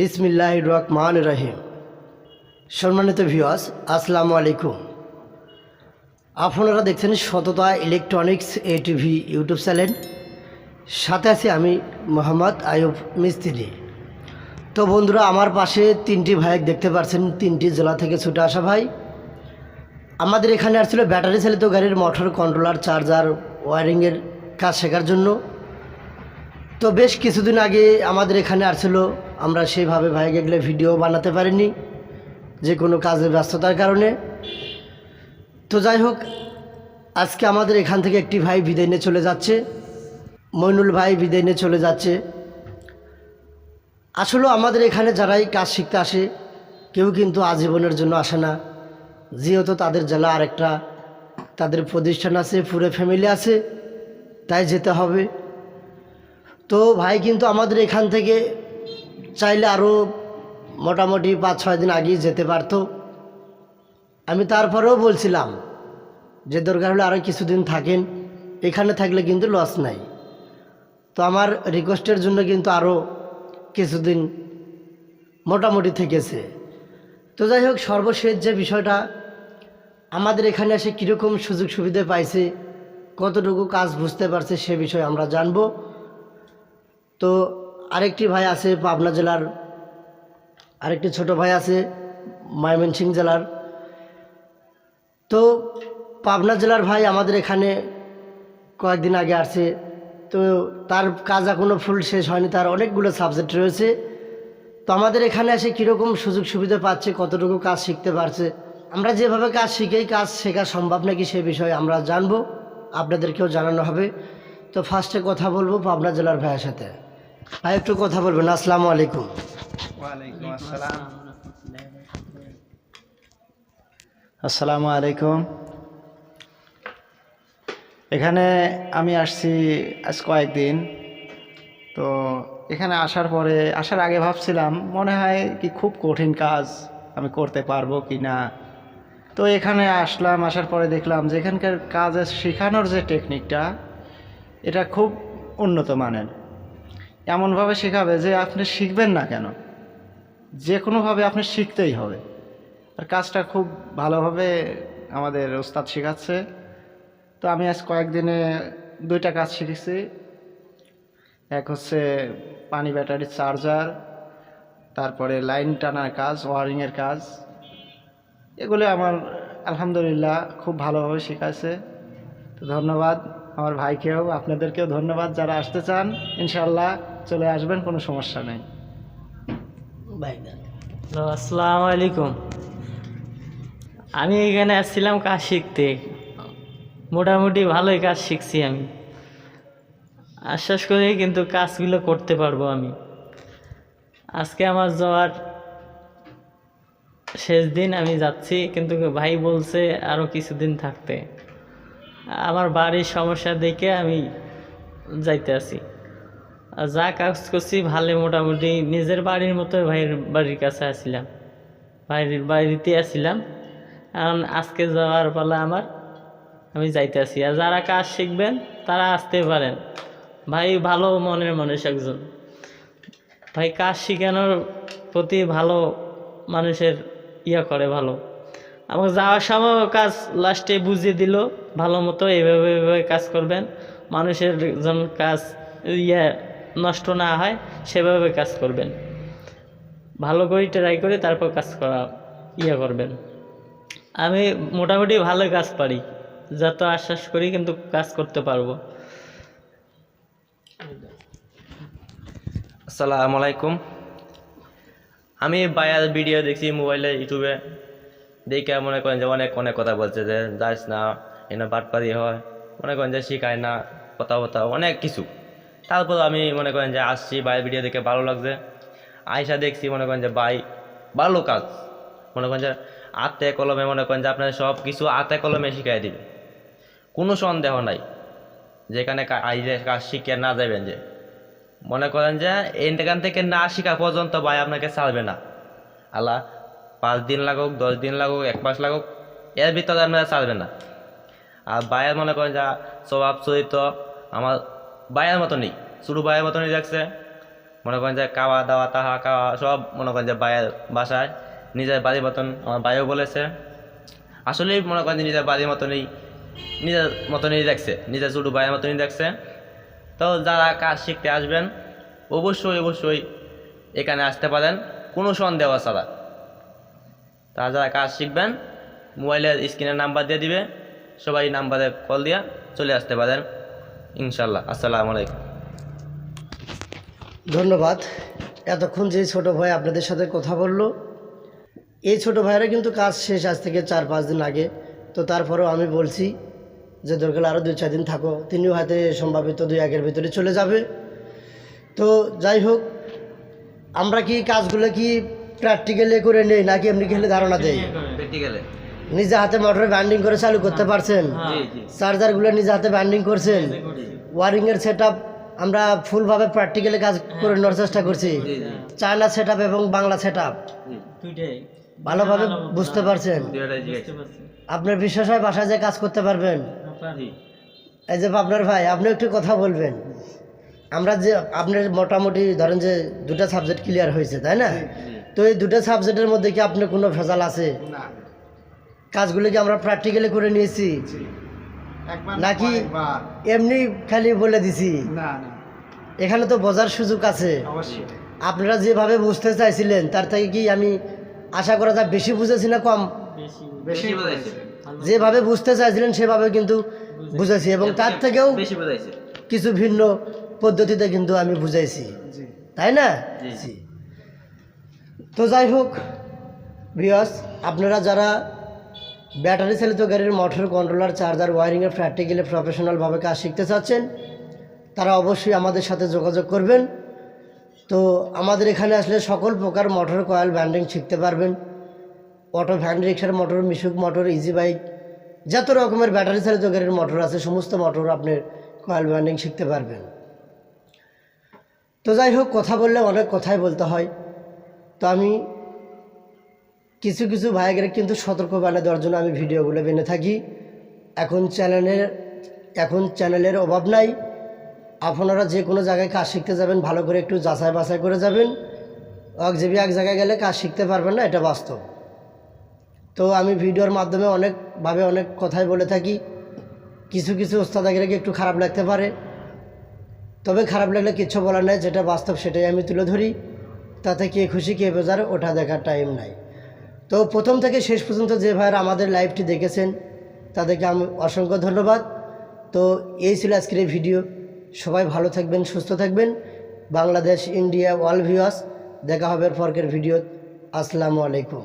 বিসমিল্লাহ রহমান রহিম। সম্মানিত ভিওয়াস আসসালামু আলাইকুম। আপনারা দেখছেন Sotota electronics A TV YouTube channel. সাথে আছি আমি মোহাম্মদ আয়ুব মিস্ত্রি তো বন্ধুরা, আমার পাশে তিনটি ভাইক দেখতে পাচ্ছেন তিনটি জেলা থেকে ছুটে আসা ভাই। আমাদের এখানে আসছিল ব্যাটারি চালিত গাড়ির মোটর কন্ট্রোলার চার্জার ওয়ারিংয়ের কাজ শেখার জন্য। তো বেশ কিছুদিন আগে আমাদের এখানে আসছিল আমরা সেইভাবে ভাই গেলে ভিডিও বানাতে পারিনি, যে কোনো কাজের ব্যস্ততার কারণে। তো যাই হোক, আজকে আমাদের এখান থেকে একটি ভাই বিদায় নিয়ে চলে যাচ্ছে। মইনুল ভাই বিদায় নিয়ে চলে যাচ্ছে। আসলে আমাদের এখানে যারাই কাজ শিখতে আসে, কেউ কিন্তু আজীবনের জন্য আসে না। যেহেতু তাদের জেলা আরেকটা, তাদের প্রতিষ্ঠান আছে, পুরো ফ্যামিলি আছে, তাই যেতে হবে। তো ভাই কিন্তু আমাদের এখান থেকে চাইলে আরও মোটামুটি পাঁচ, ছয় দিন আগেই যেতে পারতো। আমি তারপরেও বলছিলাম যে দরকার হলে আরও কিছুদিন থাকেন, এখানে থাকলে কিন্তু লস নাই। তো আমার রিকোয়েস্টের জন্য কিন্তু আরও কিছুদিন মোটামুটি থেকেছে। তো যাই হোক, সর্বশেষ যে বিষয়টা, আমাদের এখানে এসে কীরকম সুযোগ সুবিধা পাইছে, কতটুকু কাজ বুঝতে পারছে সে বিষয়ে আমরা জানব। তো আরেকটি ভাই আছে পাবনা জেলার, আরেকটি ছোট ভাই আছে ময়মনসিংহ জেলার। তো পাবনা জেলার ভাই আমাদের এখানে কয়েকদিন আগে আসছে। তো তার কাজ এখনও ফুল শেষ হয়নি, তার অনেকগুলো সাবজেক্ট রয়েছে। তো আমাদের এখানে এসে কীরকম সুযোগ সুবিধা পাচ্ছে, কতটুকু কাজ শিখতে পারছে? আমরা যেভাবে কাজ শিখেই কাজ শেখা সম্ভব নাকি সে বিষয়ে আমরা জানব, আপনাদেরকেও জানানো হবে। তো ফার্স্টে কথা বলব পাবনা জেলার ভাইয়ের সাথে। ভাই একটু কথা বলবেন আসসালামু আলাইকুম। আসসালাম। আসসালামু আলাইকুম। এখানে আমি আসছি আজ কয়েকদিন তো এখানে আসার পরে আসার আগে ভাবছিলাম মনে হয় কি খুব কঠিন কাজ আমি করতে পারব কি না। তো এখানে আসলাম আসার পরে দেখলাম যে এখানকার কাজের শেখানোর যে টেকনিকটা এটা খুব উন্নত মানের। এমনভাবে শেখাবে যে আপনি শিখবেন না কেন। যে কোনোভাবে আপনি শিখতেই হবে। আর কাজটা খুব ভালোভাবে আমাদের ওস্তাদ শেখাচ্ছে। তো আমি আজ কয়েকদিনে দুইটা কাজ শিখেছি। এক হচ্ছে পানি ব্যাটারির চার্জার, তারপরে লাইন টানার কাজ, ওয়ারিংয়ের কাজ। এগুলো আমার আলহামদুলিল্লাহ খুব ভালোভাবে শেখাচ্ছে। তো ধন্যবাদ। আমার ভাইকেও, আপনাদেরকেও ধন্যবাদ যারা আসতে চান ইনশাল্লাহ চলে আসবেন কোনো সমস্যা নেই। ভাই হ্যালো আসসালামু আলাইকুম। আমি এখানে আসছিলাম কাজ শিখতে। মোটামুটি ভালোই কাজ শিখছি আমি। আশ্বাস করি কিন্তু কাজগুলো করতে পারব আমি। আজকে আমার যাওয়ার শেষ দিন আমি যাচ্ছি কিন্তু ভাই বলছে আরও কিছুদিন থাকতে। আমার বাড়ির সমস্যা দেখে আমি যাইতে আছি আর যা কাজ করছি ভালো মোটামুটি। নিজের বাড়ির মতো ভাইয়ের বাড়ির কাছে আসছিলাম ভাইয়ের বাড়িতে আসছিলাম কারণ আজকে যাওয়ার পালা আমার। আমি যাইতে আসি। আর যারা কাজ শিখবেন, তারা আসতে পারেন। ভাই ভালো মনের মানুষ একজন। ভাই কাজ শেখানোর প্রতি ভালো মানুষের ইয়া করে ভালো। আমাকে যাওয়ার সময় কাজ লাস্টে বুঝিয়ে দিল, ভালো মতো এভাবে এভাবে কাজ করবেন। মানুষের কাজ ইয়ে নষ্ট না হয়, সেভাবে কাজ করবেন। ভালো করে ট্রাই করে তারপর কাজ করা ইয়ে করবেন। আমি মোটামুটি ভালো কাজ পারি, যত আশ্বাস করি কিন্তু কাজ করতে পারব। আসসালামু আলাইকুম। আমি বায়াল ভিডিও দেখছি মোবাইলে ইউটিউবে দেখে মনে করেন যে অনেক অনেক কথা বলছে যে, যাস না, এনে বাটপারি হয়। মনে করেন যে, শিখায় না, কথা কথা অনেক কিছু। তারপর আমি মনে করেন যে আসছি বাইরের ভিডিও দেখে ভালো লাগছে। আয়সা দেখছি, মনে করেন যে বাই ভালো কাজ। মনে করেন যে আতে কলমে, মনে করেন যে আপনার সব কিছু আতে কলমে শিখাই দিবে। কোনো সন্দেহ নাই, যেখানে আইলে কাজ শিখে না যাবেন যে। মনে করেন যে এখান থেকে না শেখা পর্যন্ত ভাই আপনাকে ছাড়বে না। আল্লাহ, পাঁচ দিন লাগুক, দশ দিন লাগুক, এক মাস লাগুক, এর ভিতরে আপনারা ছাড়বে না। আর ভাইয়ের মনে করেন যা স্বভাব চরিত্র আমার ভাইয়ের মতো নেই। শুধু ভাইয়ের মতনই দেখছে মনে করেন যে খাওয়া দাওয়া, তাহা খাওয়া, সব মনে করেন যে বাইরের বাসায়। নিজের বাড়ির মতন, আমার ভাইও বলেছে। আসলেই মনে করেন যে নিজের বাড়ির মতনই, নিজের মতনই দেখছে। নিজের ছোটো ভাইয়ের মতনই দেখছে। তো যারা কাজ শিখতে আসবেন, অবশ্যই অবশ্যই এখানে আসতে পারেন। কোনো সন্দেহ ছাড়া। তারা যারা কাজ শিখবেন, মোবাইলের স্ক্রিনের নাম্বার দিয়ে দিবে। সবাই নাম্বারে কল দিয়ে চলে আসতে পারেন। ইনশাল্লাহ আসসালামু আলাইকুম। ধন্যবাদ। এতক্ষণ যে ছোট ভাই আপনাদের সাথে কথা বলল এই ছোট ভাইয়েরা কিন্তু কাজ শেষ আজ থেকে চার পাঁচ দিন আগে। তো তারপরেও আমি বলছি যে দরকার আরও দুই চার দিন থাকো তিনিও হয়তো সম্ভাবিত দুই একের ভিতরে চলে যাবে। তো যাই হোক আমরা কি কাজগুলো কি প্র্যাকটিক্যালি করে নেই নাকি এমনি খেলে ধারণা দেয় প্র্যাকটিক্যালে নিজে হাতে মোটরে ব্যান্ডিং করে চালু করতে পারছেন? জি জি। চার্জারগুলো নিজে হাতে ব্যান্ডিং করছেন? ওয়ারিংয়ের সেট আমরা ফুলভাবে প্র্যাকটিক্যালি কাজ করে নেওয়ার চেষ্টা করছি। চায়না সেট এবং বাংলা সেট ভালোভাবে বুঝতে পারছেন? আপনার বিশ্বাস হয় বাসায় যে কাজ করতে পারবেন? এই যে আপনার ভাই আপনি একটু কথা বলবেন। আমরা যে আপনার মোটামুটি ধরেন যে দুটা সাবজেক্ট ক্লিয়ার হয়েছে তাই না? তো এই দুটো সাবজেক্টের মধ্যে কি আপনার কোনো ভেজাল আছে? না। কাজগুলো কি আমরা প্র্যাকটিক্যালি করে নিয়েছি? নাকি এমনি খালি বলে দিছি? না না। এখানে তো বোঝার সুযোগ আছে। আপনারা যেভাবে বুঝতে চাইছিলেন তার থেকে কি আমি আশা করা যায় বেশি বুঝেছি না কম? বেশি বেশি বোঝাইছে যেভাবে বুঝতে চাইছিলেন সেভাবে কিন্তু বুঝেছি। এবং তার থেকেও কিছু ভিন্ন পদ্ধতিতে কিন্তু আমি বুঝাইছি। তাই না। তো যাই হোক বিয়স আপনারা যারা ব্যাটারি চালিত গাড়ির মোটর কন্ট্রোলার, চার্জার, ওয়ারিংয়ের প্র্যাকটিক্যালি প্রফেশনালভাবে কাজ শিখতে চাচ্ছেন, তারা অবশ্যই আমাদের সাথে যোগাযোগ করবেন। তো আমাদের এখানে আসলে সকল প্রকার মোটর কয়েল ব্যান্ডিং শিখতে পারবেন। অটো ভ্যান রিক্সার motor, Mishuk motor easy bike যত রকমের ব্যাটারি চালিত গাড়ির মোটর আছে, সমস্ত মোটর আপনি কয়েল ব্যান্ডিং শিখতে পারবেন। তো যাই হোক, কথা বললে অনেক কথাই বলতে হয়। তো আমি কিছু কিছু ভাইয়ের কিন্তু সতর্ক বানিয়ে দেওয়ার জন্য আমি ভিডিওগুলো বেনে থাকি। এখন চ্যানেলের এখন চ্যানেলের অভাব নাই। আপনারা যে কোনো জায়গায় কাজ শিখতে যাবেন, ভালো করে একটু যাচাই বাছাই করে যাবেন। এক জিবি এক জায়গায় গেলে কাজ শিখতে পারবেন না, এটা বাস্তব। তো আমি ভিডিওর মাধ্যমে অনেকভাবে অনেক কথাই বলে থাকি। কিছু কিছু ওস্তাদাগিরাকে একটু খারাপ লাগতে পারে। তবে খারাপ লাগলে কিচ্ছু বলার নাই, যেটা বাস্তব সেটাই আমি তুলে ধরি। তাতে কে খুশি, কে বেজার ওঠা দেখার টাইম নাই। তো প্রথম থেকে শেষ পর্যন্ত যে ভাইয়েরা আমাদের লাইভটি দেখেছেন, তাদেরকে আমি অসংখ্য ধন্যবাদ। তো এই ছিল আজকের এই ভিডিও সবাই ভালো থাকবেন, সুস্থ থাকবেন। বাংলাদেশ ইন্ডিয়া ওয়ার্ল্ড ভিউয়ার্স দেখা হবে পরকের ভিডিও আসসালামু আলাইকুম।